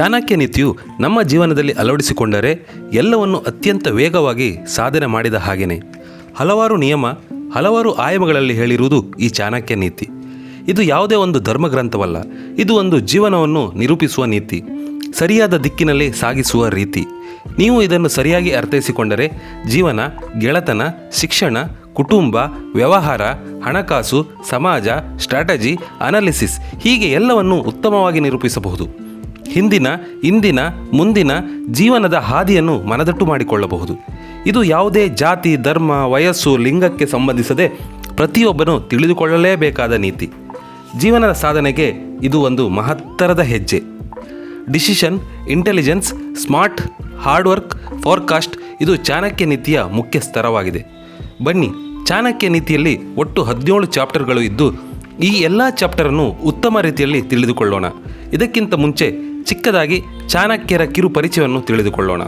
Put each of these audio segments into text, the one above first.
ಚಾಣಕ್ಯ ನೀತಿಯು ನಮ್ಮ ಜೀವನದಲ್ಲಿ ಅಳವಡಿಸಿಕೊಂಡರೆ ಎಲ್ಲವನ್ನು ಅತ್ಯಂತ ವೇಗವಾಗಿ ಸಾಧನೆ ಮಾಡಿದ ಹಾಗೆಯೇ ಹಲವಾರು ನಿಯಮ, ಹಲವಾರು ಆಯಾಮಗಳಲ್ಲಿ ಹೇಳಿರುವುದು ಈ ಚಾಣಕ್ಯ ನೀತಿ. ಇದು ಯಾವುದೇ ಒಂದು ಧರ್ಮಗ್ರಂಥವಲ್ಲ, ಇದು ಒಂದು ಜೀವನವನ್ನು ನಿರೂಪಿಸುವ ನೀತಿ, ಸರಿಯಾದ ದಿಕ್ಕಿನಲ್ಲಿ ಸಾಗಿಸುವ ರೀತಿ. ನೀವು ಇದನ್ನು ಸರಿಯಾಗಿ ಅರ್ಥೈಸಿಕೊಂಡರೆ ಜೀವನ, ಗೆಳತನ, ಶಿಕ್ಷಣ, ಕುಟುಂಬ, ವ್ಯವಹಾರ, ಹಣಕಾಸು, ಸಮಾಜ, ಸ್ಟ್ರಾಟಜಿ, ಅನಾಲಿಸಿಸ್ ಹೀಗೆ ಎಲ್ಲವನ್ನು ಉತ್ತಮವಾಗಿ ನಿರೂಪಿಸಬಹುದು. ಹಿಂದಿನ, ಇಂದಿನ, ಮುಂದಿನ ಜೀವನದ ಹಾದಿಯನ್ನು ಮನದಟ್ಟು ಮಾಡಿಕೊಳ್ಳಬಹುದು. ಇದು ಯಾವುದೇ ಜಾತಿ, ಧರ್ಮ, ವಯಸ್ಸು, ಲಿಂಗಕ್ಕೆ ಸಂಬಂಧಿಸದೆ ಪ್ರತಿಯೊಬ್ಬನು ತಿಳಿದುಕೊಳ್ಳಲೇಬೇಕಾದ ನೀತಿ. ಜೀವನದ ಸಾಧನೆಗೆ ಇದು ಒಂದು ಮಹತ್ತರದ ಹೆಜ್ಜೆ. Decision, intelligence, smart hard work forecast ಇದು ಚಾಣಕ್ಯ ನೀತಿಯ ಮುಖ್ಯ ಸ್ತರವಾಗಿದೆ. ಬನ್ನಿ, ಚಾಣಕ್ಯ ನೀತಿಯಲ್ಲಿ ಒಟ್ಟು ಹದಿನೇಳು ಚಾಪ್ಟರ್ಗಳು ಇದ್ದು, ಈ ಎಲ್ಲ ಚಾಪ್ಟರನ್ನು ಉತ್ತಮ ರೀತಿಯಲ್ಲಿ ತಿಳಿದುಕೊಳ್ಳೋಣ. ಇದಕ್ಕಿಂತ ಮುಂಚೆ ಚಿಕ್ಕದಾಗಿ ಚಾಣಕ್ಯರ ಕಿರು ಪರಿಚಯವನ್ನು ತಿಳಿದುಕೊಳ್ಳೋಣ.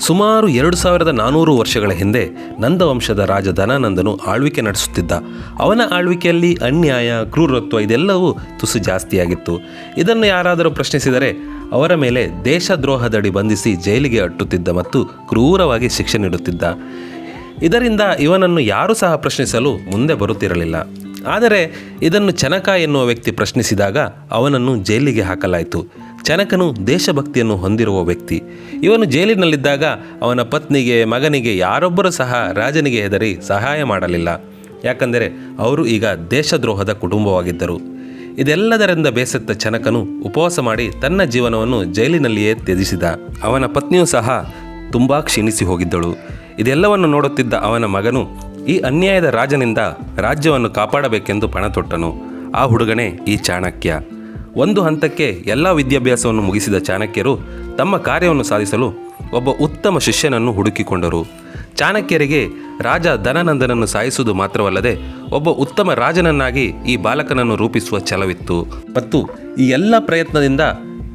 ಸುಮಾರು ಎರಡು ಸಾವಿರದ ನಾನ್ನೂರು ವರ್ಷಗಳ ಹಿಂದೆ ನಂದವಂಶದ ರಾಜ ಧನಾನಂದನು ಆಳ್ವಿಕೆ ನಡೆಸುತ್ತಿದ್ದ. ಅವನ ಆಳ್ವಿಕೆಯಲ್ಲಿ ಅನ್ಯಾಯ, ಕ್ರೂರತ್ವ ಇದೆಲ್ಲವೂ ತುಸು ಜಾಸ್ತಿಯಾಗಿತ್ತು. ಇದನ್ನು ಯಾರಾದರೂ ಪ್ರಶ್ನಿಸಿದರೆ ಅವರ ಮೇಲೆ ದೇಶದ್ರೋಹದಡಿ ಬಂಧಿಸಿ ಜೈಲಿಗೆ ಅಟ್ಟುತ್ತಿದ್ದ ಮತ್ತು ಕ್ರೂರವಾಗಿ ಶಿಕ್ಷೆ ನೀಡುತ್ತಿದ್ದ. ಇದರಿಂದ ಇವನನ್ನು ಯಾರೂ ಸಹ ಪ್ರಶ್ನಿಸಲು ಮುಂದೆ ಬರುತ್ತಿರಲಿಲ್ಲ. ಆದರೆ ಇದನ್ನು ಚನಕ ಎನ್ನುವ ವ್ಯಕ್ತಿ ಪ್ರಶ್ನಿಸಿದಾಗ ಅವನನ್ನು ಜೈಲಿಗೆ ಹಾಕಲಾಯಿತು. ಚನಕನು ದೇಶಭಕ್ತಿಯನ್ನು ಹೊಂದಿರುವ ವ್ಯಕ್ತಿ. ಇವನು ಜೈಲಿನಲ್ಲಿದ್ದಾಗ ಅವನ ಪತ್ನಿಗೆ, ಮಗನಿಗೆ ಯಾರೊಬ್ಬರೂ ಸಹ ರಾಜನಿಗೆ ಹೆದರಿ ಸಹಾಯ ಮಾಡಲಿಲ್ಲ. ಯಾಕಂದರೆ ಅವರು ಈಗ ದೇಶದ್ರೋಹದ ಕುಟುಂಬವಾಗಿದ್ದರು. ಇದೆಲ್ಲದರಿಂದ ಬೇಸತ್ತ ಚನಕನು ಉಪವಾಸ ಮಾಡಿ ತನ್ನ ಜೀವನವನ್ನು ಜೈಲಿನಲ್ಲಿಯೇ ತ್ಯಜಿಸಿದ. ಅವನ ಪತ್ನಿಯೂ ಸಹ ತುಂಬ ಕ್ಷೀಣಿಸಿ ಹೋಗಿದ್ದಳು. ಇದೆಲ್ಲವನ್ನು ನೋಡುತ್ತಿದ್ದ ಅವನ ಮಗನು, ಈ ಅನ್ಯಾಯದ ರಾಜನಿಂದ ರಾಜ್ಯವನ್ನು ಕಾಪಾಡಬೇಕೆಂದು ಪಣ ತೊಟ್ಟನು. ಆ ಹುಡುಗನೇ ಈ ಚಾಣಕ್ಯ. ಒಂದು ಹಂತಕ್ಕೆ ಎಲ್ಲ ವಿದ್ಯಾಭ್ಯಾಸವನ್ನು ಮುಗಿಸಿದ ಚಾಣಕ್ಯರು ತಮ್ಮ ಕಾರ್ಯವನ್ನು ಸಾಧಿಸಲು ಒಬ್ಬ ಉತ್ತಮ ಶಿಷ್ಯನನ್ನು ಹುಡುಕಿಕೊಂಡರು. ಚಾಣಕ್ಯರಿಗೆ ರಾಜ ಧನಾನಂದನನ್ನು ಸಾಯಿಸುವುದು ಮಾತ್ರವಲ್ಲದೆ ಒಬ್ಬ ಉತ್ತಮ ರಾಜನನ್ನಾಗಿ ಈ ಬಾಲಕನನ್ನು ರೂಪಿಸುವ ಛಲವಿತ್ತು. ಮತ್ತು ಈ ಎಲ್ಲ ಪ್ರಯತ್ನದಿಂದ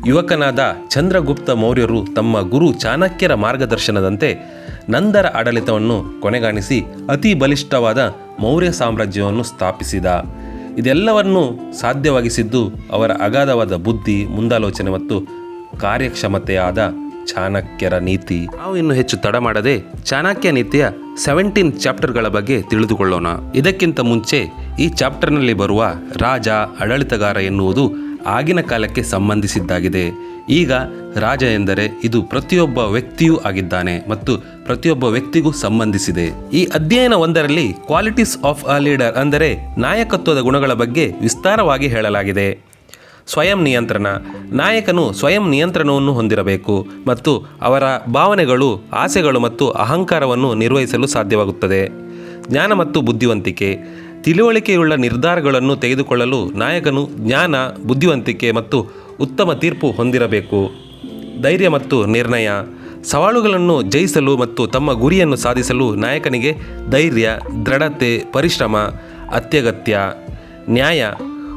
ಯುವಕನಾದ ಚಂದ್ರಗುಪ್ತ ಮೌರ್ಯರು ತಮ್ಮ ಗುರು ಚಾಣಕ್ಯರ ಮಾರ್ಗದರ್ಶನದಂತೆ ನಂದರ ಆಡಳಿತವನ್ನು ಕೊನೆಗಾಣಿಸಿ ಅತಿ ಬಲಿಷ್ಠವಾದ ಮೌರ್ಯ ಸಾಮ್ರಾಜ್ಯವನ್ನು ಸ್ಥಾಪಿಸಿದ. ಇದೆಲ್ಲವನ್ನು ಸಾಧ್ಯವಾಗಿಸಿದ್ದು ಅವರ ಅಗಾಧವಾದ ಬುದ್ಧಿ, ಮುಂದಾಲೋಚನೆ ಮತ್ತು ಕಾರ್ಯಕ್ಷಮತೆಯಾದ ಚಾಣಕ್ಯರ ನೀತಿ. ನಾವು ಇನ್ನು ಹೆಚ್ಚು ತಡ ಮಾಡದೆ ಚಾಣಕ್ಯ ನೀತಿಯ ಸೆವೆಂಟೀನ್ ಚಾಪ್ಟರ್ಗಳ ಬಗ್ಗೆ ತಿಳಿದುಕೊಳ್ಳೋಣ. ಇದಕ್ಕಿಂತ ಮುಂಚೆ ಈ ಚಾಪ್ಟರ್ನಲ್ಲಿ ಬರುವ ರಾಜ, ಆಡಳಿತಗಾರ ಎನ್ನುವುದು ಆಗಿನ ಕಾಲಕ್ಕೆ ಸಂಬಂಧಿಸಿದ್ದಾಗಿದೆ. ಈಗ ರಾಜ ಎಂದರೆ ಇದು ಪ್ರತಿಯೊಬ್ಬ ವ್ಯಕ್ತಿಯೂ ಆಗಿದ್ದಾನೆ ಮತ್ತು ಪ್ರತಿಯೊಬ್ಬ ವ್ಯಕ್ತಿಗೂ ಸಂಬಂಧಿಸಿದೆ. ಈ ಅಧ್ಯಯನ ಒಂದರಲ್ಲಿ ಕ್ವಾಲಿಟೀಸ್ ಆಫ್ ಅ ಲೀಡರ್ ಅಂದರೆ ನಾಯಕತ್ವದ ಗುಣಗಳ ಬಗ್ಗೆ ವಿಸ್ತಾರವಾಗಿ ಹೇಳಲಾಗಿದೆ. ಸ್ವಯಂ ನಿಯಂತ್ರಣ, ನಾಯಕನು ಸ್ವಯಂ ನಿಯಂತ್ರಣವನ್ನು ಹೊಂದಿರಬೇಕು ಮತ್ತು ಅವರ ಭಾವನೆಗಳು, ಆಸೆಗಳು ಮತ್ತು ಅಹಂಕಾರವನ್ನು ನಿರ್ವಹಿಸಲು ಸಾಧ್ಯವಾಗುತ್ತದೆ. ಜ್ಞಾನ ಮತ್ತು ಬುದ್ಧಿವಂತಿಕೆ, ತಿಳುವಳಿಕೆಯುಳ್ಳ ನಿರ್ಧಾರಗಳನ್ನು ತೆಗೆದುಕೊಳ್ಳಲು ನಾಯಕನು ಜ್ಞಾನ, ಬುದ್ಧಿವಂತಿಕೆ ಮತ್ತು ಉತ್ತಮ ತೀರ್ಪು ಹೊಂದಿರಬೇಕು. ಧೈರ್ಯ ಮತ್ತು ನಿರ್ಣಯ. ಸವಾಲುಗಳನ್ನು ಜಯಿಸಲು ಮತ್ತು ತಮ್ಮ ಗುರಿಯನ್ನು ಸಾಧಿಸಲು ನಾಯಕನಿಗೆ ಧೈರ್ಯ, ದೃಢತೆ, ಪರಿಶ್ರಮ ಅತ್ಯಗತ್ಯ. ನ್ಯಾಯ.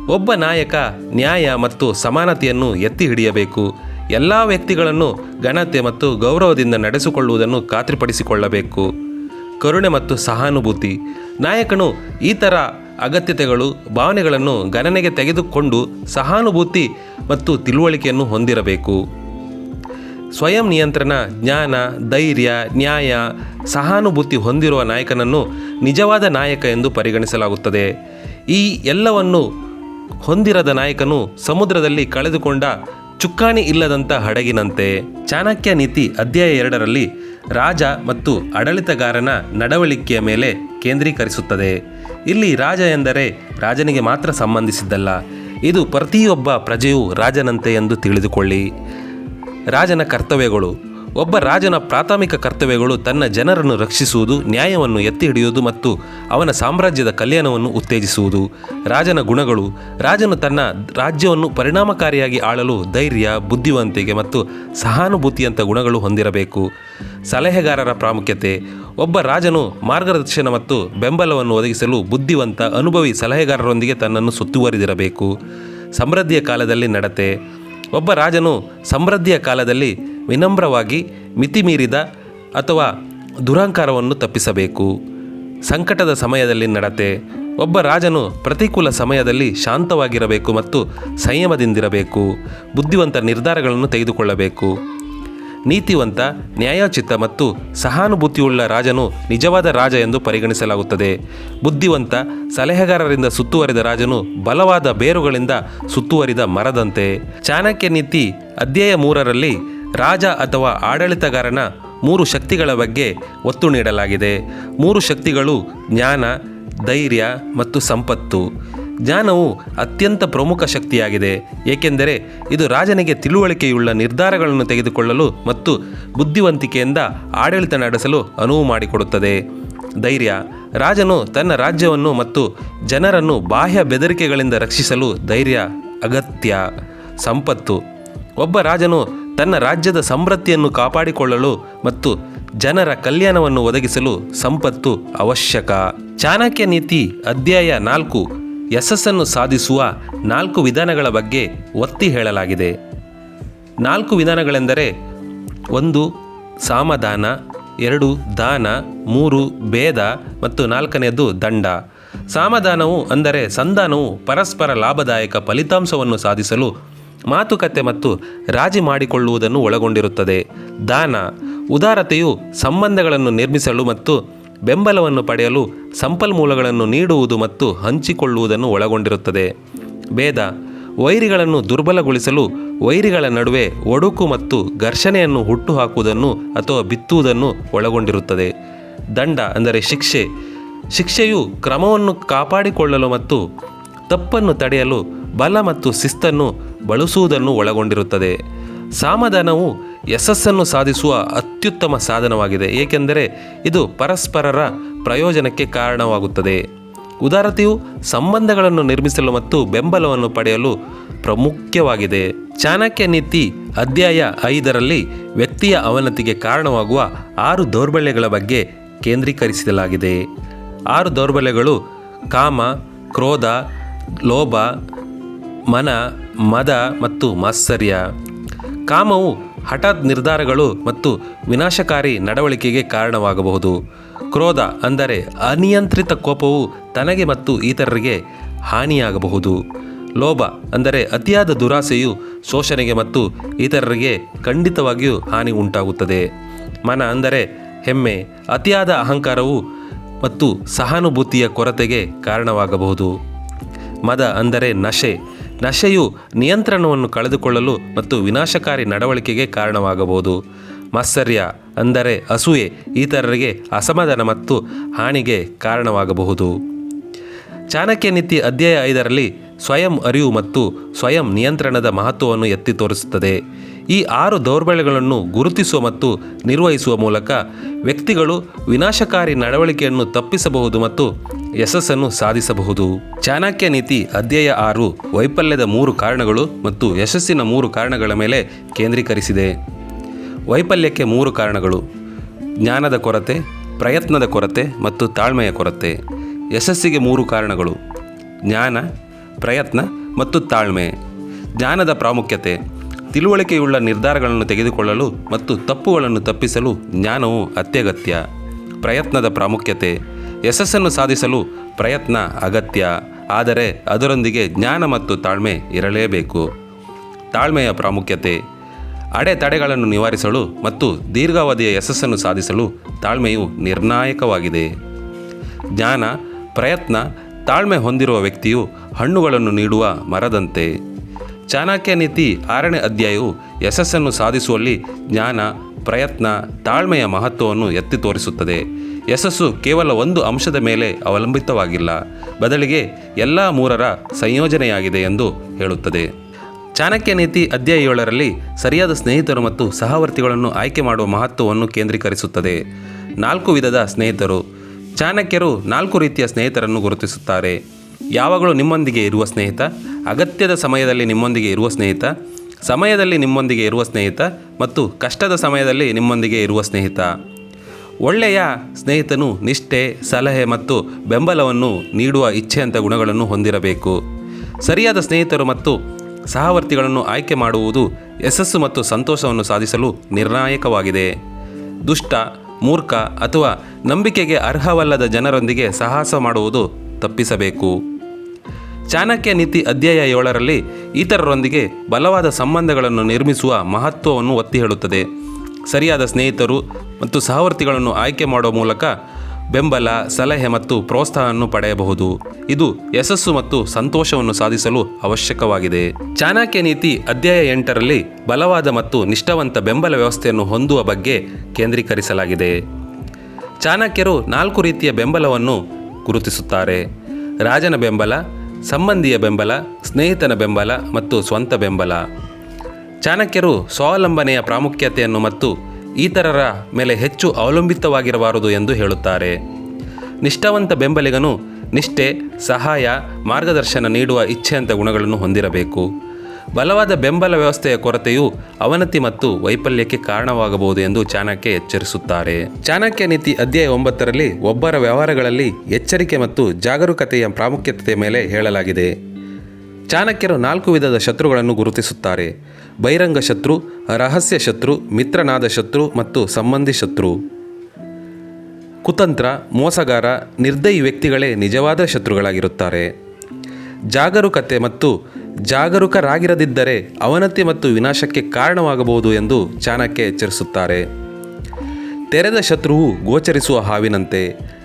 ಒಬ್ಬ ನಾಯಕ ನ್ಯಾಯ ಮತ್ತು ಸಮಾನತೆಯನ್ನು ಎತ್ತಿ ಹಿಡಿಯಬೇಕು. ಎಲ್ಲ ವ್ಯಕ್ತಿಗಳನ್ನು ಘನತೆ ಮತ್ತು ಗೌರವದಿಂದ ನಡೆಸಿಕೊಳ್ಳುವುದನ್ನು ಖಾತ್ರಿಪಡಿಸಿಕೊಳ್ಳಬೇಕು. ಕರುಣೆ ಮತ್ತು ಸಹಾನುಭೂತಿ. ನಾಯಕನು ಈ ಥರ ಅಗತ್ಯತೆಗಳು ಭಾವನೆಗಳನ್ನು ಗಣನೆಗೆ ತೆಗೆದುಕೊಂಡು ಸಹಾನುಭೂತಿ ಮತ್ತು ತಿಳುವಳಿಕೆಯನ್ನು ಹೊಂದಿರಬೇಕು. ಸ್ವಯಂ ನಿಯಂತ್ರಣ, ಜ್ಞಾನ, ಧೈರ್ಯ, ನ್ಯಾಯ, ಸಹಾನುಭೂತಿ ಹೊಂದಿರುವ ನಾಯಕನನ್ನು ನಿಜವಾದ ನಾಯಕ ಎಂದು ಪರಿಗಣಿಸಲಾಗುತ್ತದೆ. ಈ ಎಲ್ಲವನ್ನು ಹೊಂದಿರದ ನಾಯಕನು ಸಮುದ್ರದಲ್ಲಿ ಕಳೆದುಕೊಂಡ ಚುಕ್ಕಾಣಿ ಇಲ್ಲದಂಥ ಹಡಗಿನಂತೆ ಚಾಣಕ್ಯ ನೀತಿ ಅಧ್ಯಾಯ ಎರಡರಲ್ಲಿ ರಾಜ ಮತ್ತು ಆಡಳಿತಗಾರನ ನಡವಳಿಕೆಯ ಮೇಲೆ ಕೇಂದ್ರೀಕರಿಸುತ್ತದೆ. ಇಲ್ಲಿ ರಾಜ ಎಂದರೆ ರಾಜನಿಗೆ ಮಾತ್ರ ಸಂಬಂಧಿಸಿದ್ದಲ್ಲ, ಇದು ಪ್ರತಿಯೊಬ್ಬ ಪ್ರಜೆಯು ರಾಜನಂತೆ ಎಂದು ತಿಳಿದುಕೊಳ್ಳಿ. ರಾಜನ ಕರ್ತವ್ಯಗಳು ಒಬ್ಬ ರಾಜನ ಪ್ರಾಥಮಿಕ ಕರ್ತವ್ಯಗಳು ತನ್ನ ಜನರನ್ನು ರಕ್ಷಿಸುವುದು, ನ್ಯಾಯವನ್ನು ಎತ್ತಿ ಹಿಡಿಯುವುದು ಮತ್ತು ಅವನ ಸಾಮ್ರಾಜ್ಯದ ಕಲ್ಯಾಣವನ್ನು ಉತ್ತೇಜಿಸುವುದು. ರಾಜನ ಗುಣಗಳು, ರಾಜನು ತನ್ನ ರಾಜ್ಯವನ್ನು ಪರಿಣಾಮಕಾರಿಯಾಗಿ ಆಳಲು ಧೈರ್ಯ, ಬುದ್ಧಿವಂತಿಕೆ ಮತ್ತು ಸಹಾನುಭೂತಿಯಂಥ ಗುಣಗಳು ಹೊಂದಿರಬೇಕು. ಸಲಹೆಗಾರರ ಪ್ರಾಮುಖ್ಯತೆ, ಒಬ್ಬ ರಾಜನು ಮಾರ್ಗದರ್ಶನ ಮತ್ತು ಬೆಂಬಲವನ್ನು ಒದಗಿಸಲು ಬುದ್ಧಿವಂತ, ಅನುಭವಿ ಸಲಹೆಗಾರರೊಂದಿಗೆ ತನ್ನನ್ನು ಸುತ್ತುವರಿದಿರಬೇಕು. ಸಮೃದ್ಧಿಯ ಕಾಲದಲ್ಲಿ ನಡತೆ ಒಬ್ಬ ರಾಜನು ಸಮೃದ್ಧಿಯ ಕಾಲದಲ್ಲಿ ವಿನಮ್ರವಾಗಿ ಮಿತಿಮೀರಿದ ಅಥವಾ ದುರಹಂಕಾರವನ್ನು ತಪ್ಪಿಸಬೇಕು. ಸಂಕಟದ ಸಮಯದಲ್ಲಿ ನಡತೆ, ಒಬ್ಬ ರಾಜನು ಪ್ರತಿಕೂಲ ಸಮಯದಲ್ಲಿ ಶಾಂತವಾಗಿರಬೇಕು ಮತ್ತು ಸಂಯಮದಿಂದಿರಬೇಕು. ಬುದ್ಧಿವಂತ ನಿರ್ಧಾರಗಳನ್ನು ತೆಗೆದುಕೊಳ್ಳಬೇಕು. ನೀತಿವಂತ ನ್ಯಾಯೋಚಿತ ಮತ್ತು ಸಹಾನುಭೂತಿಯುಳ್ಳ ರಾಜನು ನಿಜವಾದ ರಾಜ ಎಂದು ಪರಿಗಣಿಸಲಾಗುತ್ತದೆ. ಬುದ್ಧಿವಂತ, ಸಲಹೆಗಾರರಿಂದ ಸುತ್ತುವರಿದ ರಾಜನು ಬಲವಾದ ಬೇರುಗಳಿಂದ ಸುತ್ತುವರಿದ ಮರದಂತೆ. ಚಾಣಕ್ಯ ನೀತಿ ಅಧ್ಯಾಯ ಮೂರರಲ್ಲಿ ರಾಜ ಅಥವಾ ಆಡಳಿತಗಾರನ ಮೂರು ಶಕ್ತಿಗಳ ಬಗ್ಗೆ ಒತ್ತು ನೀಡಲಾಗಿದೆ. ಮೂರು ಶಕ್ತಿಗಳು ಜ್ಞಾನ, ಧೈರ್ಯ ಮತ್ತು ಸಂಪತ್ತು. ಜ್ಞಾನವು ಅತ್ಯಂತ ಪ್ರಮುಖ ಶಕ್ತಿಯಾಗಿದೆ, ಏಕೆಂದರೆ ಇದು ರಾಜನಿಗೆ ತಿಳುವಳಿಕೆಯುಳ್ಳ ನಿರ್ಧಾರಗಳನ್ನು ತೆಗೆದುಕೊಳ್ಳಲು ಮತ್ತು ಬುದ್ಧಿವಂತಿಕೆಯಿಂದ ಆಡಳಿತ ನಡೆಸಲು ಅನುವು ಮಾಡಿಕೊಡುತ್ತದೆ. ಧೈರ್ಯ, ರಾಜನು ತನ್ನ ರಾಜ್ಯವನ್ನು ಮತ್ತು ಜನರನ್ನು ಬಾಹ್ಯ ಬೆದರಿಕೆಗಳಿಂದ ರಕ್ಷಿಸಲು ಧೈರ್ಯ ಅಗತ್ಯ. ಸಂಪತ್ತು, ಒಬ್ಬ ರಾಜನು ತನ್ನ ರಾಜ್ಯದ ಸಮೃದ್ಧಿಯನ್ನು ಕಾಪಾಡಿಕೊಳ್ಳಲು ಮತ್ತು ಜನರ ಕಲ್ಯಾಣವನ್ನು ಒದಗಿಸಲು ಸಂಪತ್ತು ಅವಶ್ಯಕ. ಚಾಣಕ್ಯ ನೀತಿ ಅಧ್ಯಾಯ ನಾಲ್ಕು. ಯಶಸ್ಸನ್ನು ಸಾಧಿಸುವ ನಾಲ್ಕು ವಿಧಾನಗಳ ಬಗ್ಗೆ ಒತ್ತಿ ಹೇಳಲಾಗಿದೆ. ನಾಲ್ಕು ವಿಧಾನಗಳೆಂದರೆ ಒಂದು ಸಾಮದಾನ ಎರಡು, ದಾನ, ಮೂರು, ಭೇದ ಮತ್ತು ನಾಲ್ಕನೆಯದು ದಂಡ. ಸಾಮದಾನವು ಅಂದರೆ ಸಂಧಾನವು ಪರಸ್ಪರ ಲಾಭದಾಯಕ ಫಲಿತಾಂಶವನ್ನು ಸಾಧಿಸಲು ಮಾತುಕತೆ ಮತ್ತು ರಾಜಿ ಮಾಡಿಕೊಳ್ಳುವುದನ್ನು ಒಳಗೊಂಡಿರುತ್ತದೆ. ದಾನ, ಉದಾರತೆಯು ಸಂಬಂಧಗಳನ್ನು ನಿರ್ಮಿಸಲು ಮತ್ತು ಬೆಂಬಲವನ್ನು ಪಡೆಯಲು ಸಂಪನ್ಮೂಲಗಳನ್ನು ನೀಡುವುದು ಮತ್ತು ಹಂಚಿಕೊಳ್ಳುವುದನ್ನು ಒಳಗೊಂಡಿರುತ್ತದೆ. ಭೇದ, ವೈರಿಗಳನ್ನು ದುರ್ಬಲಗೊಳಿಸಲು ವೈರಿಗಳ ನಡುವೆ ಒಡುಕು ಮತ್ತು ಘರ್ಷಣೆಯನ್ನು ಹುಟ್ಟುಹಾಕುವುದನ್ನು ಅಥವಾ ಬಿತ್ತುವುದನ್ನು ಒಳಗೊಂಡಿರುತ್ತದೆ. ದಂಡ ಅಂದರೆ ಶಿಕ್ಷೆ. ಶಿಕ್ಷೆಯು ಕ್ರಮವನ್ನು ಕಾಪಾಡಿಕೊಳ್ಳಲು ಮತ್ತು ತಪ್ಪನ್ನು ತಡೆಯಲು ಬಲ ಮತ್ತು ಶಿಸ್ತನ್ನು ಬಳಸುವುದನ್ನು ಒಳಗೊಂಡಿರುತ್ತದೆ. ಸಾಮಧಾನವು ಯಶಸ್ಸನ್ನು ಸಾಧಿಸುವ ಅತ್ಯುತ್ತಮ ಸಾಧನವಾಗಿದೆ, ಏಕೆಂದರೆ ಇದು ಪರಸ್ಪರರ ಪ್ರಯೋಜನಕ್ಕೆ ಕಾರಣವಾಗುತ್ತದೆ. ಉದಾರತೆಯು ಸಂಬಂಧಗಳನ್ನು ನಿರ್ಮಿಸಲು ಮತ್ತು ಬೆಂಬಲವನ್ನು ಪಡೆಯಲು ಪ್ರಮುಖ್ಯವಾಗಿದೆ. ಚಾಣಕ್ಯ ನೀತಿ ಅಧ್ಯಾಯ ಐದರಲ್ಲಿ ವ್ಯಕ್ತಿಯ ಅವನತಿಗೆ ಕಾರಣವಾಗುವ ಆರು ದೌರ್ಬಲ್ಯಗಳ ಬಗ್ಗೆ ಕೇಂದ್ರೀಕರಿಸಲಾಗಿದೆ. ಆರು ದೌರ್ಬಲ್ಯಗಳು ಕಾಮ, ಕ್ರೋಧ, ಲೋಭ, ಮನ, ಮದ ಮತ್ತು ಮಾತ್ಸರ್ಯ. ಕಾಮವು ಹಠಾತ್ ನಿರ್ಧಾರಗಳು ಮತ್ತು ವಿನಾಶಕಾರಿ ನಡವಳಿಕೆಗೆ ಕಾರಣವಾಗಬಹುದು. ಕ್ರೋಧ ಅಂದರೆ ಅನಿಯಂತ್ರಿತ ಕೋಪವು ತನಗೆ ಮತ್ತು ಇತರರಿಗೆ ಹಾನಿಯಾಗಬಹುದು. ಲೋಭ ಅಂದರೆ ಅತಿಯಾದ ದುರಾಸೆಯು ಶೋಷಣೆಗೆ ಮತ್ತು ಇತರರಿಗೆ ಖಂಡಿತವಾಗಿಯೂ ಹಾನಿ ಉಂಟಾಗುತ್ತದೆ. ಮನ ಅಂದರೆ ಹೆಮ್ಮೆ, ಅತಿಯಾದ ಅಹಂಕಾರವು ಮತ್ತು ಸಹಾನುಭೂತಿಯ ಕೊರತೆಗೆ ಕಾರಣವಾಗಬಹುದು. ಮದ ಅಂದರೆ ನಶೆ ನಶೆಯು ನಿಯಂತ್ರಣವನ್ನು ಕಳೆದುಕೊಳ್ಳಲು ಮತ್ತು ವಿನಾಶಕಾರಿ ನಡವಳಿಕೆಗೆ ಕಾರಣವಾಗಬಹುದು. ಮಾತ್ಸರ್ಯ ಅಂದರೆ ಅಸೂಯೆ ಇತರರಿಗೆ ಅಸಮಾಧಾನ ಮತ್ತು ಹಾನಿಗೆ ಕಾರಣವಾಗಬಹುದು. ಚಾಣಕ್ಯ ನೀತಿ ಅಧ್ಯಾಯ ಐದರಲ್ಲಿ ಸ್ವಯಂ ಅರಿವು ಮತ್ತು ಸ್ವಯಂ ನಿಯಂತ್ರಣದ ಮಹತ್ವವನ್ನು ಎತ್ತಿ ತೋರಿಸುತ್ತದೆ. ಈ ಆರು ದೌರ್ಬಲ್ಯಗಳನ್ನು ಗುರುತಿಸುವ ಮತ್ತು ನಿರ್ವಹಿಸುವ ಮೂಲಕ ವ್ಯಕ್ತಿಗಳು ವಿನಾಶಕಾರಿ ನಡವಳಿಕೆಯನ್ನು ತಪ್ಪಿಸಬಹುದು ಮತ್ತು ಯಶಸ್ಸನ್ನು ಸಾಧಿಸಬಹುದು. ಚಾಣಕ್ಯ ನೀತಿ ಅಧ್ಯಾಯ ಆರು ವೈಫಲ್ಯದ ಮೂರು ಕಾರಣಗಳು ಮತ್ತು ಯಶಸ್ಸಿನ ಮೂರು ಕಾರಣಗಳ ಮೇಲೆ ಕೇಂದ್ರೀಕರಿಸಿದೆ. ವೈಫಲ್ಯಕ್ಕೆ ಮೂರು ಕಾರಣಗಳು. ಜ್ಞಾನದ ಕೊರತೆ, ಪ್ರಯತ್ನದ ಕೊರತೆ ಮತ್ತು ತಾಳ್ಮೆಯ ಕೊರತೆ. ಯಶಸ್ಸಿಗೆ ಮೂರು ಕಾರಣಗಳು. ಜ್ಞಾನ, ಪ್ರಯತ್ನ ಮತ್ತು ತಾಳ್ಮೆ. ಜ್ಞಾನದ ಪ್ರಾಮುಖ್ಯತೆ. ತಿಳುವಳಿಕೆಯುಳ್ಳ ನಿರ್ಧಾರಗಳನ್ನು ತೆಗೆದುಕೊಳ್ಳಲು ಮತ್ತು ತಪ್ಪುಗಳನ್ನು ತಪ್ಪಿಸಲು ಜ್ಞಾನವು ಅತ್ಯಗತ್ಯ. ಪ್ರಯತ್ನದ ಪ್ರಾಮುಖ್ಯತೆ. ಯಶಸ್ಸನ್ನು ಸಾಧಿಸಲು ಪ್ರಯತ್ನ ಅಗತ್ಯ, ಆದರೆ ಅದರೊಂದಿಗೆ ಜ್ಞಾನ ಮತ್ತು ತಾಳ್ಮೆ ಇರಲೇಬೇಕು. ತಾಳ್ಮೆಯ ಪ್ರಾಮುಖ್ಯತೆ ಅಡೆತಡೆಗಳನ್ನು ನಿವಾರಿಸಲು ಮತ್ತು ದೀರ್ಘಾವಧಿಯ ಯಶಸ್ಸನ್ನು ಸಾಧಿಸಲು ತಾಳ್ಮೆಯು ನಿರ್ಣಾಯಕವಾಗಿದೆ. ಜ್ಞಾನ, ಪ್ರಯತ್ನ, ತಾಳ್ಮೆ ಹೊಂದಿರುವ ವ್ಯಕ್ತಿಯು ಹಣ್ಣುಗಳನ್ನು ನೀಡುವ ಮರದಂತೆ. ಚಾಣಕ್ಯ ನೀತಿ ಆರನೇ ಅಧ್ಯಾಯವು ಯಶಸ್ಸನ್ನು ಸಾಧಿಸುವಲ್ಲಿ ಜ್ಞಾನ, ಪ್ರಯತ್ನ, ತಾಳ್ಮೆಯ ಮಹತ್ವವನ್ನು ಎತ್ತಿ ತೋರಿಸುತ್ತದೆ. ಯಶಸ್ಸು ಕೇವಲ ಒಂದು ಅಂಶದ ಮೇಲೆ ಅವಲಂಬಿತವಾಗಿಲ್ಲ. ಬದಲಿಗೆ ಎಲ್ಲ ಮೂರರ ಸಂಯೋಜನೆಯಾಗಿದೆ ಎಂದು ಹೇಳುತ್ತದೆ. ಚಾಣಕ್ಯ ನೀತಿ ಅಧ್ಯಾಯ ಏಳರಲ್ಲಿ ಸರಿಯಾದ ಸ್ನೇಹಿತರು ಮತ್ತು ಸಹವರ್ತಿಗಳನ್ನು ಆಯ್ಕೆ ಮಾಡುವ ಮಹತ್ವವನ್ನು ಕೇಂದ್ರೀಕರಿಸುತ್ತದೆ. ನಾಲ್ಕು ವಿಧದ ಸ್ನೇಹಿತರು. ಚಾಣಕ್ಯರು ನಾಲ್ಕು ರೀತಿಯ ಸ್ನೇಹಿತರನ್ನು ಗುರುತಿಸುತ್ತಾರೆ. ಯಾವಾಗಲೂ ನಿಮ್ಮೊಂದಿಗೆ ಇರುವ ಸ್ನೇಹಿತ, ಅಗತ್ಯದ ಸಮಯದಲ್ಲಿ ನಿಮ್ಮೊಂದಿಗೆ ಇರುವ ಸ್ನೇಹಿತ, ಸಮಯದಲ್ಲಿ ನಿಮ್ಮೊಂದಿಗೆ ಇರುವ ಸ್ನೇಹಿತ ಮತ್ತು ಕಷ್ಟದ ಸಮಯದಲ್ಲಿ ನಿಮ್ಮೊಂದಿಗೆ ಇರುವ ಸ್ನೇಹಿತ. ಒಳ್ಳೆಯ ಸ್ನೇಹಿತನು ನಿಷ್ಠೆ, ಸಲಹೆ ಮತ್ತು ಬೆಂಬಲವನ್ನು ನೀಡುವ ಇಚ್ಛೆಯಂಥ ಗುಣಗಳನ್ನು ಹೊಂದಿರಬೇಕು. ಸರಿಯಾದ ಸ್ನೇಹಿತರು ಮತ್ತು ಸಹವರ್ತಿಗಳನ್ನು ಆಯ್ಕೆ ಮಾಡುವುದು ಯಶಸ್ಸು ಮತ್ತು ಸಂತೋಷವನ್ನು ಸಾಧಿಸಲು ನಿರ್ಣಾಯಕವಾಗಿದೆ. ದುಷ್ಟ, ಮೂರ್ಖ ಅಥವಾ ನಂಬಿಕೆಗೆ ಅರ್ಹವಲ್ಲದ ಜನರೊಂದಿಗೆ ಸಾಹಸ ಮಾಡುವುದು ತಪ್ಪಿಸಬೇಕು. ಚಾಣಕ್ಯ ನೀತಿ ಅಧ್ಯಾಯ ಏಳರಲ್ಲಿ ಇತರರೊಂದಿಗೆ ಬಲವಾದ ಸಂಬಂಧಗಳನ್ನು ನಿರ್ಮಿಸುವ ಮಹತ್ವವನ್ನು ಒತ್ತಿ ಹೇಳುತ್ತದೆ ಸರಿಯಾದ ಸ್ನೇಹಿತರು ಮತ್ತು ಸಹವರ್ತಿಗಳನ್ನು ಆಯ್ಕೆ ಮಾಡುವ ಮೂಲಕ ಬೆಂಬಲ, ಸಲಹೆ ಮತ್ತು ಪ್ರೋತ್ಸಾಹವನ್ನು ಪಡೆಯಬಹುದು. ಇದು ಯಶಸ್ಸು ಮತ್ತು ಸಂತೋಷವನ್ನು ಸಾಧಿಸಲು ಅವಶ್ಯಕವಾಗಿದೆ. ಚಾಣಕ್ಯ ನೀತಿ ಅಧ್ಯಾಯ ಎಂಟರಲ್ಲಿ ಬಲವಾದ ಮತ್ತು ನಿಷ್ಠಾವಂತ ಬೆಂಬಲ ವ್ಯವಸ್ಥೆಯನ್ನು ಹೊಂದುವ ಬಗ್ಗೆ ಕೇಂದ್ರೀಕರಿಸಲಾಗಿದೆ. ಚಾಣಕ್ಯರು ನಾಲ್ಕು ರೀತಿಯ ಬೆಂಬಲವನ್ನು ಗುರುತಿಸುತ್ತಾರೆ. ರಾಜನ ಬೆಂಬಲ, ಸಂಬಂಧಿಯ ಬೆಂಬಲ, ಸ್ನೇಹಿತನ ಬೆಂಬಲ ಮತ್ತು ಸ್ವಂತ ಬೆಂಬಲ. ಚಾಣಕ್ಯರು ಸ್ವಾವಲಂಬನೆಯ ಪ್ರಾಮುಖ್ಯತೆಯನ್ನು ಮತ್ತು ಇತರರ ಮೇಲೆ ಹೆಚ್ಚು ಅವಲಂಬಿತವಾಗಿರಬಾರದು ಎಂದು ಹೇಳುತ್ತಾರೆ. ನಿಷ್ಠಾವಂತ ಬೆಂಬಲಿಗನು ನಿಷ್ಠೆ, ಸಹಾಯ, ಮಾರ್ಗದರ್ಶನ ನೀಡುವ ಇಚ್ಛೆಯಂತ ಗುಣಗಳನ್ನು ಹೊಂದಿರಬೇಕು. ಬಲವಾದ ಬೆಂಬಲ ವ್ಯವಸ್ಥೆಯ ಕೊರತೆಯು ಅವನತಿ ಮತ್ತು ವೈಫಲ್ಯಕ್ಕೆ ಕಾರಣವಾಗಬಹುದು ಎಂದು ಚಾಣಕ್ಯ ಎಚ್ಚರಿಸುತ್ತಾರೆ. ಚಾಣಕ್ಯ ನೀತಿ ಅಧ್ಯಾಯ ಒಂಬತ್ತರಲ್ಲಿ ಒಬ್ಬರ ವ್ಯವಹಾರಗಳಲ್ಲಿ ಎಚ್ಚರಿಕೆ ಮತ್ತು ಜಾಗರೂಕತೆಯ ಪ್ರಾಮುಖ್ಯತೆಯ ಮೇಲೆ ಹೇಳಲಾಗಿದೆ. ಚಾಣಕ್ಯರು ನಾಲ್ಕು ವಿಧದ ಶತ್ರುಗಳನ್ನು ಗುರುತಿಸುತ್ತಾರೆ. ಬಹಿರಂಗ ಶತ್ರು, ರಹಸ್ಯ ಶತ್ರು, ಮಿತ್ರನಾದ ಶತ್ರು ಮತ್ತು ಸಂಬಂಧಿ ಶತ್ರು. ಕುತಂತ್ರ, ಮೋಸಗಾರ, ನಿರ್ದಯಿ ವ್ಯಕ್ತಿಗಳೇ ನಿಜವಾದ ಶತ್ರುಗಳಾಗಿರುತ್ತಾರೆ. ಜಾಗರೂಕತೆ ಮತ್ತು ಜಾಗರೂಕರಾಗಿರದಿದ್ದರೆ ಅವನತಿ ಮತ್ತು ವಿನಾಶಕ್ಕೆ ಕಾರಣವಾಗಬಹುದು ಎಂದು ಚಾಣಕ್ಯ ಎಚ್ಚರಿಸುತ್ತಾರೆ. ತೆರೆದ ಶತ್ರುವು ಗೋಚರಿಸುವ ಹಾವಿನಂತೆ,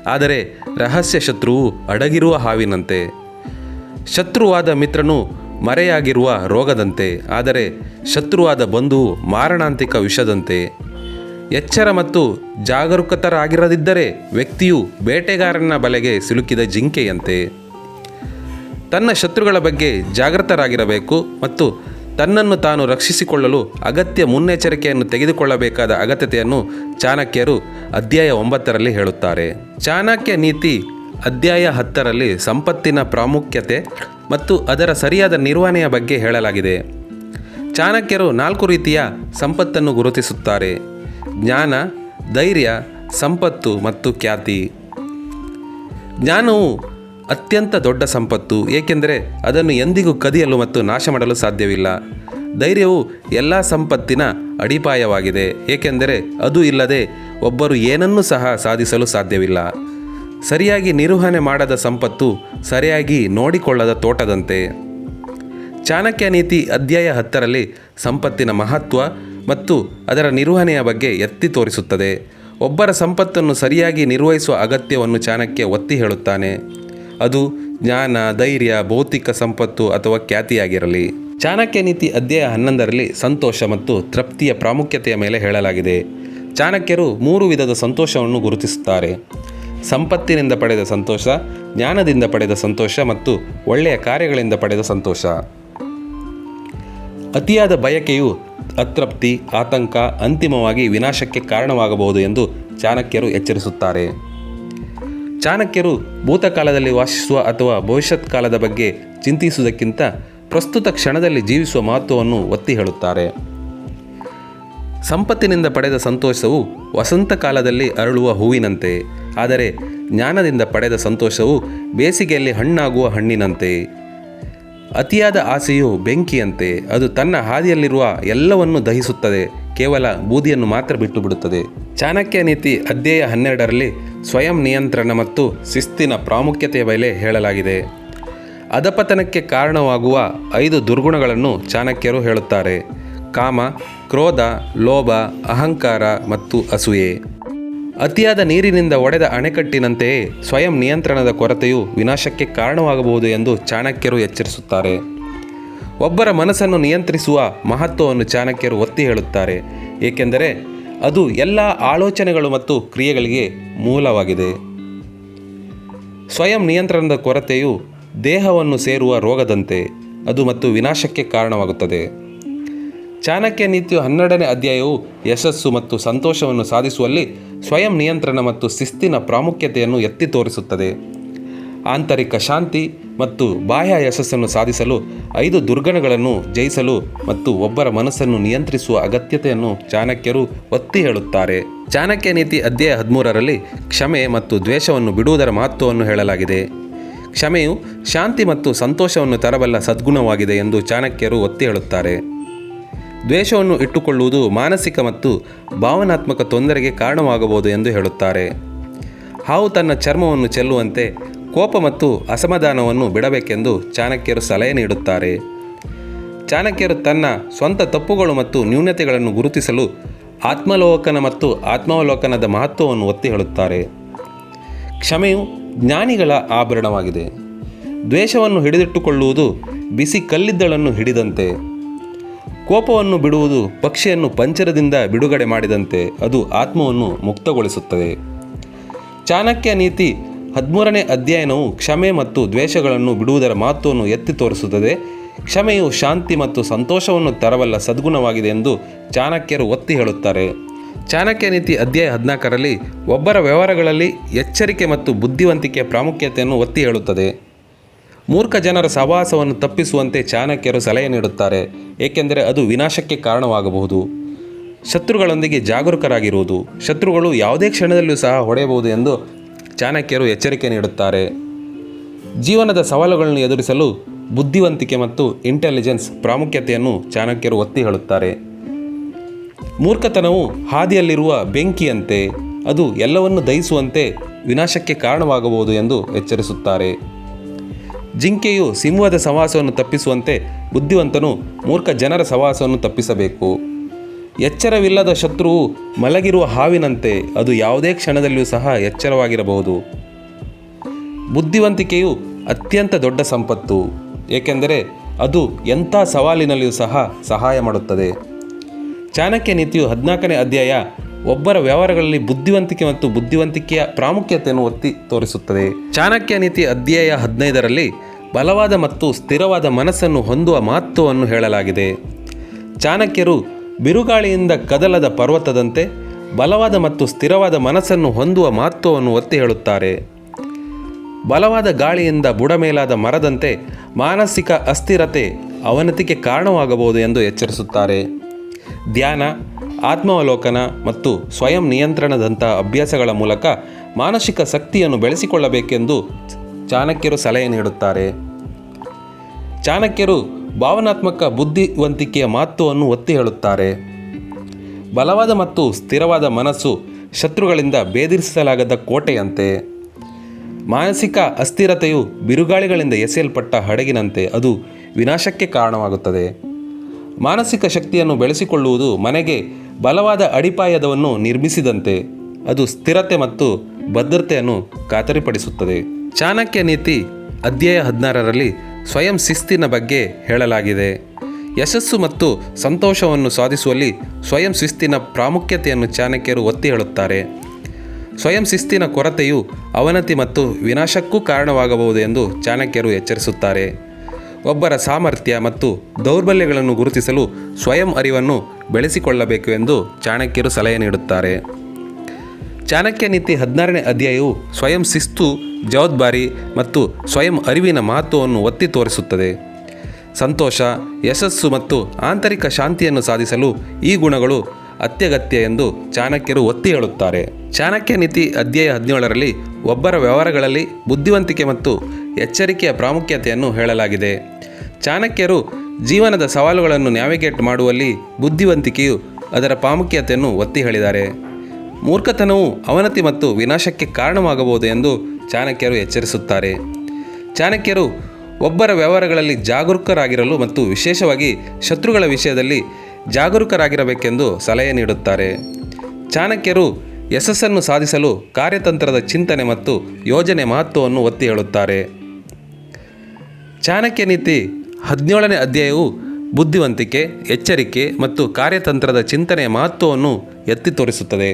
ಆದರೆ ರಹಸ್ಯ ಶತ್ರುವು ಅಡಗಿರುವ ಹಾವಿನಂತೆ. ಶತ್ರುವಾದ ಮಿತ್ರನು ಮರೆಯಾಗಿರುವ ರೋಗದಂತೆ, ಆದರೆ ಶತ್ರುವಾದ ಬಂಧು ಮಾರಣಾಂತಿಕ ವಿಷದಂತೆ. ಎಚ್ಚರ ಮತ್ತು ಜಾಗರೂಕತರಾಗಿರದಿದ್ದರೆ ವ್ಯಕ್ತಿಯು ಬೇಟೆಗಾರನ ಬಲೆಗೆ ಸಿಲುಕಿದ ಜಿಂಕೆಯಂತೆ. ತನ್ನ ಶತ್ರುಗಳ ಬಗ್ಗೆ ಜಾಗೃತರಾಗಿರಬೇಕು ಮತ್ತು ತನ್ನನ್ನು ತಾನು ರಕ್ಷಿಸಿಕೊಳ್ಳಲು ಅಗತ್ಯ ಮುನ್ನೆಚ್ಚರಿಕೆಯನ್ನು ತೆಗೆದುಕೊಳ್ಳಬೇಕಾದ ಅಗತ್ಯತೆಯನ್ನು ಚಾಣಕ್ಯರು ಅಧ್ಯಾಯ ಒಂಬತ್ತರಲ್ಲಿ ಹೇಳುತ್ತಾರೆ. ಚಾಣಕ್ಯ ನೀತಿ ಅಧ್ಯಾಯ ಹತ್ತರಲ್ಲಿ ಸಂಪತ್ತಿನ ಪ್ರಾಮುಖ್ಯತೆ ಮತ್ತು ಅದರ ಸರಿಯಾದ ನಿರ್ವಹಣೆಯ ಬಗ್ಗೆ ಹೇಳಲಾಗಿದೆ. ಚಾಣಕ್ಯರು ನಾಲ್ಕು ರೀತಿಯ ಸಂಪತ್ತನ್ನು ಗುರುತಿಸುತ್ತಾರೆ. ಜ್ಞಾನ, ಧೈರ್ಯ, ಸಂಪತ್ತು ಮತ್ತು ಖ್ಯಾತಿ. ಜ್ಞಾನವು ಅತ್ಯಂತ ದೊಡ್ಡ ಸಂಪತ್ತು, ಏಕೆಂದರೆ ಅದನ್ನು ಎಂದಿಗೂ ಕದಿಯಲು ಮತ್ತು ನಾಶ ಮಾಡಲು ಸಾಧ್ಯವಿಲ್ಲ. ಧೈರ್ಯವು ಎಲ್ಲ ಸಂಪತ್ತಿನ ಅಡಿಪಾಯವಾಗಿದೆ, ಏಕೆಂದರೆ ಅದು ಇಲ್ಲದೆ ಒಬ್ಬರು ಏನನ್ನೂ ಸಹ ಸಾಧಿಸಲು ಸಾಧ್ಯವಿಲ್ಲ. ಸರಿಯಾಗಿ ನಿರ್ವಹಣೆ ಮಾಡದ ಸಂಪತ್ತು ಸರಿಯಾಗಿ ನೋಡಿಕೊಳ್ಳದ ತೋಟದಂತೆ. ಚಾಣಕ್ಯ ನೀತಿ ಅಧ್ಯಾಯ ಹತ್ತರಲ್ಲಿ ಸಂಪತ್ತಿನ ಮಹತ್ವ ಮತ್ತು ಅದರ ನಿರ್ವಹಣೆಯ ಬಗ್ಗೆ ಎತ್ತಿ ತೋರಿಸುತ್ತದೆ. ಒಬ್ಬರ ಸಂಪತ್ತನ್ನು ಸರಿಯಾಗಿ ನಿರ್ವಹಿಸುವ ಅಗತ್ಯವನ್ನು ಚಾಣಕ್ಯ ಒತ್ತಿ ಹೇಳುತ್ತಾನೆ. ಅದು ಜ್ಞಾನ, ಧೈರ್ಯ, ಭೌತಿಕ ಸಂಪತ್ತು ಅಥವಾ ಖ್ಯಾತಿಯಾಗಿರಲಿ. ಚಾಣಕ್ಯ ನೀತಿ ಅಧ್ಯಾಯ ಹನ್ನೊಂದರಲ್ಲಿ ಸಂತೋಷ ಮತ್ತು ತೃಪ್ತಿಯ ಪ್ರಾಮುಖ್ಯತೆಯ ಮೇಲೆ ಹೇಳಲಾಗಿದೆ. ಚಾಣಕ್ಯರು ಮೂರು ವಿಧದ ಸಂತೋಷವನ್ನು ಗುರುತಿಸುತ್ತಾರೆ. ಸಂಪತ್ತಿನಿಂದ ಪಡೆದ ಸಂತೋಷ, ಜ್ಞಾನದಿಂದ ಪಡೆದ ಸಂತೋಷ ಮತ್ತು ಒಳ್ಳೆಯ ಕಾರ್ಯಗಳಿಂದ ಪಡೆದ ಸಂತೋಷ. ಅತಿಯಾದ ಬಯಕೆಯು ಅತೃಪ್ತಿ, ಆತಂಕ, ಅಂತಿಮವಾಗಿ ವಿನಾಶಕ್ಕೆ ಕಾರಣವಾಗಬಹುದು ಎಂದು ಚಾಣಕ್ಯರು ಎಚ್ಚರಿಸುತ್ತಾರೆ. ಚಾಣಕ್ಯರು ಭೂತಕಾಲದಲ್ಲಿ ವಾಸಿಸುವ ಅಥವಾ ಭವಿಷ್ಯತ್ ಕಾಲದ ಬಗ್ಗೆ ಚಿಂತಿಸುವುದಕ್ಕಿಂತ ಪ್ರಸ್ತುತ ಕ್ಷಣದಲ್ಲಿ ಜೀವಿಸುವ ಮಹತ್ವವನ್ನು ಒತ್ತಿ ಹೇಳುತ್ತಾರೆ. ಸಂಪತ್ತಿನಿಂದ ಪಡೆದ ಸಂತೋಷವು ವಸಂತ ಕಾಲದಲ್ಲಿ ಅರಳುವ ಹೂವಿನಂತೆ. ಆದರೆ ಜ್ಞಾನದಿಂದ ಪಡೆದ ಸಂತೋಷವು ಬೇಸಿಗೆಯಲ್ಲಿ ಹಣ್ಣಾಗುವ ಹಣ್ಣಿನಂತೆ. ಅತಿಯಾದ ಆಸೆಯು ಬೆಂಕಿಯಂತೆ, ಅದು ತನ್ನ ಹಾದಿಯಲ್ಲಿರುವ ಎಲ್ಲವನ್ನು ದಹಿಸುತ್ತದೆ, ಕೇವಲ ಬೂದಿಯನ್ನು ಮಾತ್ರ ಬಿಟ್ಟು ಬಿಡುತ್ತದೆ ಚಾಣಕ್ಯ ನೀತಿ ಅಧ್ಯಾಯ ಹನ್ನೆರಡರಲ್ಲಿ ಸ್ವಯಂ ನಿಯಂತ್ರಣ ಮತ್ತು ಶಿಸ್ತಿನ ಪ್ರಾಮುಖ್ಯತೆಯ ಮೇಲೆ ಹೇಳಲಾಗಿದೆ. ಅಧಪತನಕ್ಕೆ ಕಾರಣವಾಗುವ ಐದು ದುರ್ಗುಣಗಳನ್ನು ಚಾಣಕ್ಯರು ಹೇಳುತ್ತಾರೆ. ಕಾಮ, ಕ್ರೋಧ, ಲೋಭ, ಅಹಂಕಾರ ಮತ್ತು ಅಸೂಯೆ. ಅತಿಯಾದ ನೀರಿನಿಂದ ಒಡೆದ ಅಣೆಕಟ್ಟಿನಂತೆಯೇ ಸ್ವಯಂ ನಿಯಂತ್ರಣದ ಕೊರತೆಯು ವಿನಾಶಕ್ಕೆ ಕಾರಣವಾಗಬಹುದು ಎಂದು ಚಾಣಕ್ಯರು ಎಚ್ಚರಿಸುತ್ತಾರೆ. ಒಬ್ಬರ ಮನಸ್ಸನ್ನು ನಿಯಂತ್ರಿಸುವ ಮಹತ್ವವನ್ನು ಚಾಣಕ್ಯರು ಒತ್ತಿ ಹೇಳುತ್ತಾರೆ. ಏಕೆಂದರೆ ಅದು ಎಲ್ಲ ಆಲೋಚನೆಗಳು ಮತ್ತು ಕ್ರಿಯೆಗಳಿಗೆ ಮೂಲವಾಗಿದೆ. ಸ್ವಯಂ ನಿಯಂತ್ರಣದ ಕೊರತೆಯು ದೇಹವನ್ನು ಸೇರುವ ರೋಗದಂತೆ, ಅದು ಮತ್ತು ವಿನಾಶಕ್ಕೆ ಕಾರಣವಾಗುತ್ತದೆ. ಚಾಣಕ್ಯ ನೀತಿಯು ಹನ್ನೆರಡನೇ ಅಧ್ಯಾಯವು ಯಶಸ್ಸು ಮತ್ತು ಸಂತೋಷವನ್ನು ಸಾಧಿಸುವಲ್ಲಿ ಸ್ವಯಂ ನಿಯಂತ್ರಣ ಮತ್ತು ಶಿಸ್ತಿನ ಪ್ರಾಮುಖ್ಯತೆಯನ್ನು ಎತ್ತಿ ತೋರಿಸುತ್ತದೆ. ಆಂತರಿಕ ಶಾಂತಿ ಮತ್ತು ಬಾಹ್ಯ ಯಶಸ್ಸನ್ನು ಸಾಧಿಸಲು ಐದು ದುರ್ಗಣಗಳನ್ನು ಜಯಿಸಲು ಮತ್ತು ಒಬ್ಬರ ಮನಸ್ಸನ್ನು ನಿಯಂತ್ರಿಸುವ ಅಗತ್ಯತೆಯನ್ನು ಚಾಣಕ್ಯರು ಒತ್ತಿ ಹೇಳುತ್ತಾರೆ. ಚಾಣಕ್ಯ ನೀತಿ ಅಧ್ಯಾಯ ಹದಿಮೂರರಲ್ಲಿ ಕ್ಷಮೆ ಮತ್ತು ದ್ವೇಷವನ್ನು ಬಿಡುವುದರ ಮಹತ್ವವನ್ನು ಹೇಳಲಾಗಿದೆ. ಕ್ಷಮೆಯು ಶಾಂತಿ ಮತ್ತು ಸಂತೋಷವನ್ನು ತರಬಲ್ಲ ಸದ್ಗುಣವಾಗಿದೆ ಎಂದು ಚಾಣಕ್ಯರು ಒತ್ತಿ ಹೇಳುತ್ತಾರೆ. ದ್ವೇಷವನ್ನು ಇಟ್ಟುಕೊಳ್ಳುವುದು ಮಾನಸಿಕ ಮತ್ತು ಭಾವನಾತ್ಮಕ ತೊಂದರೆಗೆ ಕಾರಣವಾಗಬಹುದು ಎಂದು ಹೇಳುತ್ತಾರೆ. ಹಾವು ತನ್ನ ಚರ್ಮವನ್ನು ಚೆಲ್ಲುವಂತೆ ಕೋಪ ಮತ್ತು ಅಸಮಾಧಾನವನ್ನು ಬಿಡಬೇಕೆಂದು ಚಾಣಕ್ಯರು ಸಲಹೆ ನೀಡುತ್ತಾರೆ. ಚಾಣಕ್ಯರು ತನ್ನ ಸ್ವಂತ ತಪ್ಪುಗಳು ಮತ್ತು ನ್ಯೂನತೆಗಳನ್ನು ಗುರುತಿಸಲು ಆತ್ಮಲೋಕನ ಮತ್ತು ಆತ್ಮಾವಲೋಕನದ ಮಹತ್ವವನ್ನು ಒತ್ತಿ ಹೇಳುತ್ತಾರೆ. ಕ್ಷಮೆಯು ಜ್ಞಾನಿಗಳ ಆಭರಣವಾಗಿದೆ. ದ್ವೇಷವನ್ನು ಹಿಡಿದಿಟ್ಟುಕೊಳ್ಳುವುದು ಬಿಸಿ ಕಲ್ಲಿದ್ದಳನ್ನು ಹಿಡಿದಂತೆ. ಕೋಪವನ್ನು ಬಿಡುವುದು ಪಕ್ಷಿಯನ್ನು ಪಂಚರದಿಂದ ಬಿಡುಗಡೆ ಮಾಡಿದಂತೆ ಅದು ಆತ್ಮವನ್ನು ಮುಕ್ತಗೊಳಿಸುತ್ತದೆ. ಚಾಣಕ್ಯ ನೀತಿ ಹದಿಮೂರನೇ ಅಧ್ಯಯನವು ಕ್ಷಮೆ ಮತ್ತು ದ್ವೇಷಗಳನ್ನು ಬಿಡುವುದರ ಮಹತ್ವವನ್ನು ಎತ್ತಿ ತೋರಿಸುತ್ತದೆ. ಕ್ಷಮೆಯು ಶಾಂತಿ ಮತ್ತು ಸಂತೋಷವನ್ನು ತರಬಲ್ಲ ಸದ್ಗುಣವಾಗಿದೆ ಎಂದು ಚಾಣಕ್ಯರು ಒತ್ತಿ ಹೇಳುತ್ತಾರೆ. ಚಾಣಕ್ಯ ನೀತಿ ಅಧ್ಯಾಯ ಹದಿನಾಲ್ಕರಲ್ಲಿ ಒಬ್ಬರ ವ್ಯವಹಾರಗಳಲ್ಲಿ ಎಚ್ಚರಿಕೆ ಮತ್ತು ಬುದ್ಧಿವಂತಿಕೆಯ ಪ್ರಾಮುಖ್ಯತೆಯನ್ನು ಒತ್ತಿ ಹೇಳುತ್ತದೆ. ಮೂರ್ಖ ಜನರ ಸಹವಾಸವನ್ನು ತಪ್ಪಿಸುವಂತೆ ಚಾಣಕ್ಯರು ಸಲಹೆ ನೀಡುತ್ತಾರೆ. ಏಕೆಂದರೆ ಅದು ವಿನಾಶಕ್ಕೆ ಕಾರಣವಾಗಬಹುದು. ಶತ್ರುಗಳೊಂದಿಗೆ ಜಾಗರೂಕರಾಗಿರುವುದು, ಶತ್ರುಗಳು ಯಾವುದೇ ಕ್ಷಣದಲ್ಲೂ ಸಹ ಹೊಡೆಯಬಹುದು ಎಂದು ಚಾಣಕ್ಯರು ಎಚ್ಚರಿಕೆ ನೀಡುತ್ತಾರೆ. ಜೀವನದ ಸವಾಲುಗಳನ್ನು ಎದುರಿಸಲು ಬುದ್ಧಿವಂತಿಕೆ ಮತ್ತು ಇಂಟೆಲಿಜೆನ್ಸ್ ಪ್ರಾಮುಖ್ಯತೆಯನ್ನು ಚಾಣಕ್ಯರು ಒತ್ತಿ ಹೇಳುತ್ತಾರೆ. ಮೂರ್ಖತನವು ಹಾದಿಯಲ್ಲಿರುವ ಬೆಂಕಿಯಂತೆ, ಅದು ಎಲ್ಲವನ್ನು ದಹಿಸುವಂತೆ ವಿನಾಶಕ್ಕೆ ಕಾರಣವಾಗಬಹುದು ಎಂದು ಎಚ್ಚರಿಸುತ್ತಾರೆ. ಜಿಂಕೆಯು ಸಿಂಹದ ಸವಾಸವನ್ನು ತಪ್ಪಿಸುವಂತೆ ಬುದ್ಧಿವಂತನು ಮೂರ್ಖ ಜನರ ಸವಾಸವನ್ನು ತಪ್ಪಿಸಬೇಕು. ಎಚ್ಚರವಿಲ್ಲದ ಶತ್ರುವು ಮಲಗಿರುವ ಹಾವಿನಂತೆ ಅದು ಯಾವುದೇ ಕ್ಷಣದಲ್ಲಿಯೂ ಸಹ ಎಚ್ಚರವಾಗಿರಬಹುದು. ಬುದ್ಧಿವಂತಿಕೆಯು ಅತ್ಯಂತ ದೊಡ್ಡ ಸಂಪತ್ತು, ಏಕೆಂದರೆ ಅದು ಎಂಥ ಸವಾಲಿನಲ್ಲಿಯೂ ಸಹ ಸಹಾಯ ಮಾಡುತ್ತದೆ. ಚಾಣಕ್ಯ ನೀತಿಯು ಹದಿನಾಲ್ಕನೇ ಅಧ್ಯಾಯ ಒಬ್ಬರ ವ್ಯವಹಾರಗಳಲ್ಲಿ ಬುದ್ಧಿವಂತಿಕೆ ಮತ್ತು ಬುದ್ಧಿವಂತಿಕೆಯ ಪ್ರಾಮುಖ್ಯತೆಯನ್ನು ಒತ್ತಿ ತೋರಿಸುತ್ತದೆ. ಚಾಣಕ್ಯ ನೀತಿ ಅಧ್ಯಾಯ ಹದಿನೈದರಲ್ಲಿ ಬಲವಾದ ಮತ್ತು ಸ್ಥಿರವಾದ ಮನಸ್ಸನ್ನು ಹೊಂದುವ ಮಹತ್ವವನ್ನು ಹೇಳಲಾಗಿದೆ. ಚಾಣಕ್ಯರು ಬಿರುಗಾಳಿಯಿಂದ ಕದಲದ ಪರ್ವತದಂತೆ ಬಲವಾದ ಮತ್ತು ಸ್ಥಿರವಾದ ಮನಸ್ಸನ್ನು ಹೊಂದುವ ಮಹತ್ವವನ್ನು ಒತ್ತಿ ಹೇಳುತ್ತಾರೆ. ಬಲವಾದ ಗಾಳಿಯಿಂದ ಬುಡಮೇಲಾದ ಮರದಂತೆ ಮಾನಸಿಕ ಅಸ್ಥಿರತೆ ಅವನತಿಗೆ ಕಾರಣವಾಗಬಹುದು ಎಂದು ಎಚ್ಚರಿಸುತ್ತಾರೆ. ಧ್ಯಾನ ಆತ್ಮಾವಲೋಕನ ಮತ್ತು ಸ್ವಯಂ ನಿಯಂತ್ರಣದಂಥ ಅಭ್ಯಾಸಗಳ ಮೂಲಕ ಮಾನಸಿಕ ಶಕ್ತಿಯನ್ನು ಬೆಳೆಸಿಕೊಳ್ಳಬೇಕೆಂದು ಚಾಣಕ್ಯರು ಸಲಹೆ ನೀಡುತ್ತಾರೆ. ಚಾಣಕ್ಯರು ಭಾವನಾತ್ಮಕ ಬುದ್ಧಿವಂತಿಕೆಯ ಮಹತ್ವವನ್ನು ಒತ್ತಿ ಹೇಳುತ್ತಾರೆ. ಬಲವಾದ ಮತ್ತು ಸ್ಥಿರವಾದ ಮನಸ್ಸು ಶತ್ರುಗಳಿಂದ ಬೇಧಿಸಲಾಗದ ಕೋಟೆಯಂತೆ. ಮಾನಸಿಕ ಅಸ್ಥಿರತೆಯು ಬಿರುಗಾಳಿಗಳಿಂದ ಎಸೆಯಲ್ಪಟ್ಟ ಹಡಗಿನಂತೆ ಅದು ವಿನಾಶಕ್ಕೆ ಕಾರಣವಾಗುತ್ತದೆ. ಮಾನಸಿಕ ಶಕ್ತಿಯನ್ನು ಬೆಳೆಸಿಕೊಳ್ಳುವುದು ಮನೆಗೆ ಬಲವಾದ ಅಡಿಪಾಯದವನ್ನು ನಿರ್ಮಿಸಿದಂತೆ ಅದು ಸ್ಥಿರತೆ ಮತ್ತು ಭದ್ರತೆಯನ್ನು ಖಾತರಿಪಡಿಸುತ್ತದೆ. ಚಾಣಕ್ಯ ನೀತಿ ಅಧ್ಯಾಯ ಹದಿನಾರರಲ್ಲಿ ಸ್ವಯಂ ಶಿಸ್ತಿನ ಬಗ್ಗೆ ಹೇಳಲಾಗಿದೆ. ಯಶಸ್ಸು ಮತ್ತು ಸಂತೋಷವನ್ನು ಸಾಧಿಸುವಲ್ಲಿ ಸ್ವಯಂ ಶಿಸ್ತಿನ ಪ್ರಾಮುಖ್ಯತೆಯನ್ನು ಚಾಣಕ್ಯರು ಒತ್ತಿ ಹೇಳುತ್ತಾರೆ. ಸ್ವಯಂ ಶಿಸ್ತಿನ ಕೊರತೆಯು ಅವನತಿ ಮತ್ತು ವಿನಾಶಕ್ಕೂ ಕಾರಣವಾಗಬಹುದು ಎಂದು ಚಾಣಕ್ಯರು ಎಚ್ಚರಿಸುತ್ತಾರೆ. ಒಬ್ಬರ ಸಾಮರ್ಥ್ಯ ಮತ್ತು ದೌರ್ಬಲ್ಯಗಳನ್ನು ಗುರುತಿಸಲು ಸ್ವಯಂ ಅರಿವನ್ನು ಬೆಳೆಸಿಕೊಳ್ಳಬೇಕು ಎಂದು ಚಾಣಕ್ಯರು ಸಲಹೆ ನೀಡುತ್ತಾರೆ. ಚಾಣಕ್ಯ ನೀತಿ ಹದಿನಾರನೇ ಅಧ್ಯಾಯವು ಸ್ವಯಂ ಶಿಸ್ತು, ಜವಾಬ್ದಾರಿ ಮತ್ತು ಸ್ವಯಂ ಅರಿವಿನ ಮಹತ್ವವನ್ನು ಒತ್ತಿ ತೋರಿಸುತ್ತದೆ. ಸಂತೋಷ, ಯಶಸ್ಸು ಮತ್ತು ಆಂತರಿಕ ಶಾಂತಿಯನ್ನು ಸಾಧಿಸಲು ಈ ಗುಣಗಳು ಅತ್ಯಗತ್ಯ ಎಂದು ಚಾಣಕ್ಯರು ಒತ್ತಿ ಹೇಳುತ್ತಾರೆ. ಚಾಣಕ್ಯ ನೀತಿ ಅಧ್ಯಾಯ ಹದಿನೇಳರಲ್ಲಿ ಒಬ್ಬರ ವ್ಯವಹಾರಗಳಲ್ಲಿ ಬುದ್ಧಿವಂತಿಕೆ ಮತ್ತು ಎಚ್ಚರಿಕೆಯ ಪ್ರಾಮುಖ್ಯತೆಯನ್ನು ಹೇಳಲಾಗಿದೆ. ಚಾಣಕ್ಯರು ಜೀವನದ ಸವಾಲುಗಳನ್ನು ನ್ಯಾವಿಗೇಟ್ ಮಾಡುವಲ್ಲಿ ಬುದ್ಧಿವಂತಿಕೆಯು ಅದರ ಪ್ರಾಮುಖ್ಯತೆಯನ್ನು ಒತ್ತಿ ಹೇಳಿದ್ದಾರೆ. ಮೂರ್ಖತನವು ಅವನತಿ ಮತ್ತು ವಿನಾಶಕ್ಕೆ ಕಾರಣವಾಗಬಹುದು ಎಂದು ಚಾಣಕ್ಯರು ಎಚ್ಚರಿಸುತ್ತಾರೆ. ಚಾಣಕ್ಯರು ಒಬ್ಬರ ವ್ಯವಹಾರಗಳಲ್ಲಿ ಜಾಗರೂಕರಾಗಿರಲು ಮತ್ತು ವಿಶೇಷವಾಗಿ ಶತ್ರುಗಳ ವಿಷಯದಲ್ಲಿ ಜಾಗರೂಕರಾಗಿರಬೇಕೆಂದು ಸಲಹೆ ನೀಡುತ್ತಾರೆ. ಚಾಣಕ್ಯರು ಯಶಸ್ಸನ್ನು ಸಾಧಿಸಲು ಕಾರ್ಯತಂತ್ರದ ಚಿಂತನೆ ಮತ್ತು ಯೋಜನೆ ಮಹತ್ವವನ್ನು ಒತ್ತಿ ಹೇಳುತ್ತಾರೆ. ಚಾಣಕ್ಯ ನೀತಿ ಹದಿನೇಳನೇ ಅಧ್ಯಾಯವು ಬುದ್ಧಿವಂತಿಕೆ, ಎಚ್ಚರಿಕೆ ಮತ್ತು ಕಾರ್ಯತಂತ್ರದ ಚಿಂತನೆಯ ಮಹತ್ವವನ್ನು ಎತ್ತಿ ತೋರಿಸುತ್ತದೆ.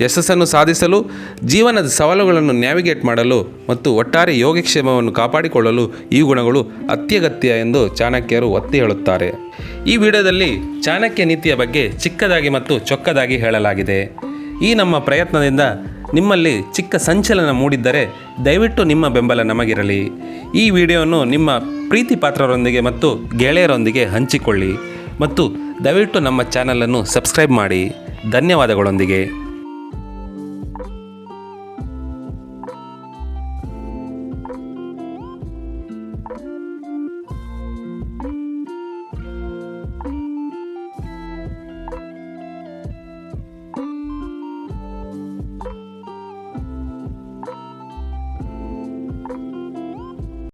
ಯಶಸ್ಸನ್ನು ಸಾಧಿಸಲು, ಜೀವನದ ಸವಾಲುಗಳನ್ನು ನ್ಯಾವಿಗೇಟ್ ಮಾಡಲು ಮತ್ತು ಒಟ್ಟಾರೆ ಯೋಗಕ್ಷೇಮವನ್ನು ಕಾಪಾಡಿಕೊಳ್ಳಲು ಈ ಗುಣಗಳು ಅತ್ಯಗತ್ಯ ಎಂದು ಚಾಣಕ್ಯರು ಒತ್ತಿ ಹೇಳುತ್ತಾರೆ. ಈ ವಿಡಿಯೋದಲ್ಲಿ ಚಾಣಕ್ಯ ನೀತಿಯ ಬಗ್ಗೆ ಚಿಕ್ಕದಾಗಿ ಮತ್ತು ಚೊಕ್ಕದಾಗಿ ಹೇಳಲಾಗಿದೆ. ಈ ನಮ್ಮ ಪ್ರಯತ್ನದಿಂದ ನಿಮ್ಮಲ್ಲಿ ಚಿಕ್ಕ ಸಂಚಲನ ಮೂಡಿದ್ದರೆ ದಯವಿಟ್ಟು ನಿಮ್ಮ ಬೆಂಬಲ ನಮಗಿರಲಿ. ಈ ವಿಡಿಯೋವನ್ನು ನಿಮ್ಮ ಪ್ರೀತಿ ಪಾತ್ರರೊಂದಿಗೆ ಮತ್ತು ಗೆಳೆಯರೊಂದಿಗೆ ಹಂಚಿಕೊಳ್ಳಿ ಮತ್ತು ದಯವಿಟ್ಟು ನಮ್ಮ ಚಾನಲನ್ನು ಸಬ್ಸ್ಕ್ರೈಬ್ ಮಾಡಿ. ಧನ್ಯವಾದಗಳೊಂದಿಗೆ.